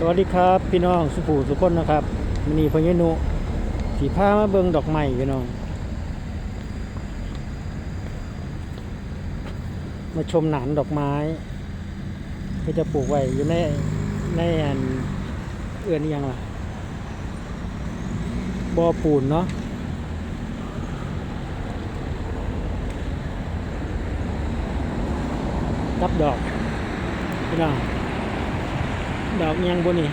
สวัสดีครับพี่น้องสุภูสุคนนะครับมนีพญนุสีผ้ามาเบิงดอกไม้พี่น้อง มาชมหนานดอกไม้ที่จะปลูกไว้อยู่ในในอันเอื้อนยังล่ะบ่อปูนเนาะรับดอกพี่น้อง ดอกยังบนนี่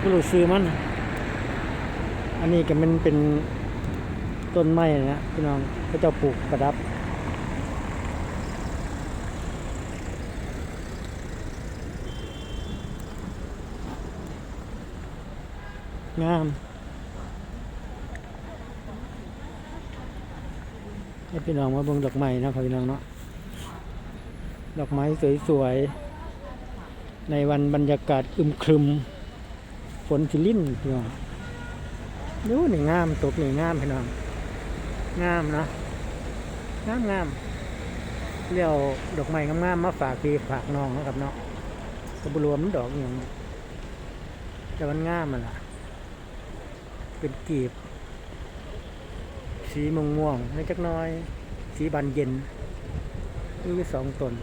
กรูซื้อมัน อันนี้ก็มันเป็นต้นไม้นะพี่น้องเขาเจะปลูกประดับงามให้พี่น้องมาเบิ่งดอกไม้นะครับพี่น้องเนาะ ดอกไม้สวยๆ ในวันบรรยากาศอึมครึมฝนสิลิ่นพี่น้องดูนี่งามตกนี่งามพี่น้องงามนะงามงามเรียวดอกไม้งามๆมาฝากพี่ฝากน้องนะครับเนาะกระบรวมดอกอย่างแต่มันงามมันล่ะ เป็นกีบ สีม่วงม่วงๆเล็กน้อย สีบานเย็นนี่สองต้น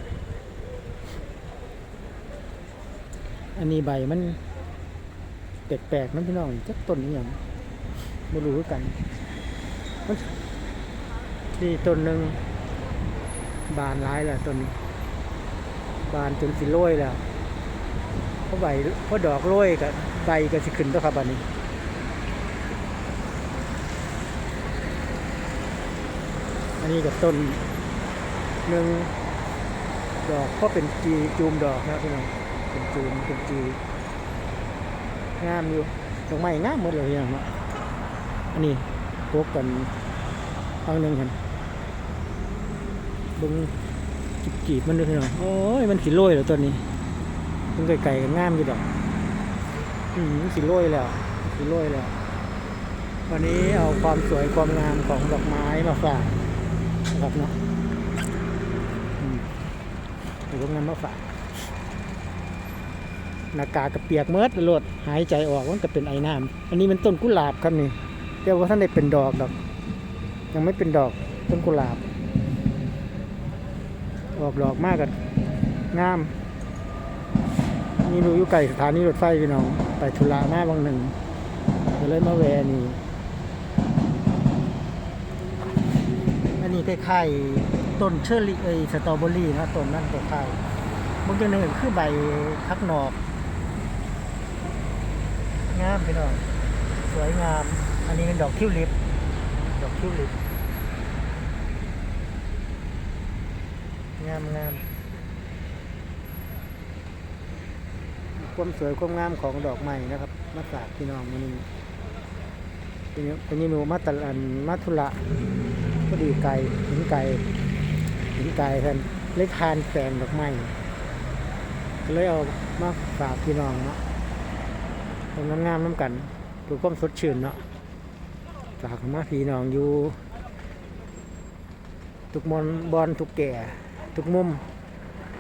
อันนี้ใบมันแปลกๆนะพี่น้องจักต้นอหย่างไม่รู้กันนี่ต้นหนึ่งบานร้ายแหล้วต้นนี้ บานจนสิโรยแล้วเพราะใบเพราะดอกโรยกับใบก็สิขึ้นตัวครับอันนี้อันนี้กับต้นหนึ่งดอกก็เป็นจีจูมดอกนะพี่น้อง เป็นจูมเป็นจีงามอยู่ดอกไม้งามหมดเลยอย่างเนาะอันนี้พวกกันฟังหนึ่งเห็นบึงจีบจีบมันด้วยพี่น้อโอ้ยมันสีโรยแล้วตัวนี้มันไก่ๆกันงามอยู่ดอกอืมสีโรยแล้วสีโรยแล้ววันนี้เอาความสวยความงามของดอกไม้มาฝากนะครับเนาะอืมเอาความงามมาฝาก หน้ากากกระเปียกเมิดโลดหายใจออกมันก็เป็นไอ้น้ำอันนี้มันต้นกุหลาบครับนี่แต่ว่าท่านได้เป็นดอกดอก ยังไม่เป็นดอกต้นกุหลาบ ออกดอกมากกับงาม นี่ดูอยู่ไกลสถานีรถไฟพี่น้องไปธุระมาบางหนึ่งก็เลยมาแวะนี่อันนี้คล้ายๆต้นเชอร์รี่เอ้ยสตรอเบอรี่นะต้นนั่นคล้ายๆบางอย่างหนึ่งคือใบพักหนอก งามพี่น้องสวยงาม อันนี้เป็นดอกทิวลิป ดอกทิวลิป งามงามความสวยความงามของดอกไม้นะครับ มาฝากพี่น้องวันนี้เป็นเป็นหนูมาตลันมาทุระก็ดีไกลหินไกลหินไกลกันเล็กทานแปลงดอกไม้เลยเอามาฝากพี่น้องเนาะ เป็นงามๆน้ำกันดูความสดชื่นเนาะฝากมาพี่น้องอยู่ ทุกมอนบอลทุกแก่ ทุกมุม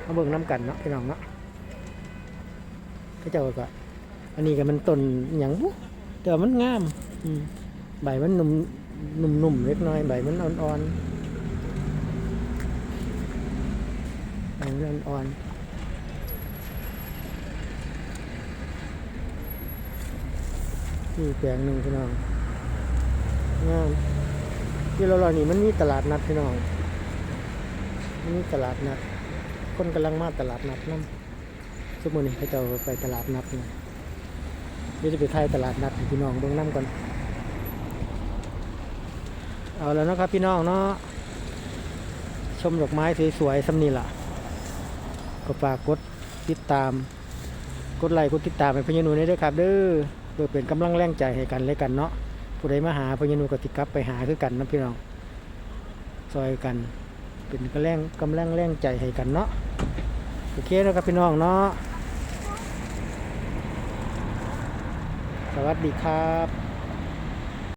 มาเบิ่งน้ำกันเนาะพี่น้องเนาะก็เจ้าก็อันนี้ก็มันต้นอหย่างบุแต่มันงามอืมใบมันนุ่มนุ่มๆเล็กน้อยใบมันอ่อนๆใบมันอ่อนๆ นี่แปลงหนึ่งพี่น้องงามที่เราเรานี่มันมีตลาดนัดพี่น้องมันมีตลาดนัด คนกำลังมาตลาดนัดนั่นสมมตินี่เขาจะไปตลาดนัดนี่เดี๋ยวจะไปไทยตลาดนัดพี่น้องเบิ่งน้ำก่อนเอาแล้วนะครับพี่น้องเนาะชมดอกไม้สวยๆสำนีล่ะ ก็ฝากกดติดตาม กดไลค์กดติดตามให้พญานูนี่ด้วยครับเด้อ เพื่อเป็นกำลังแรงใจให้กันและกันเนาะผู้ใดมาหาพญานุกติกับไปหาคือกันนะพี่น้องซอยกัน เป็นกำลังกำลังแรงใจให้กันเนาะโอเคนะครับพี่น้องเนาะสวัสดีครับ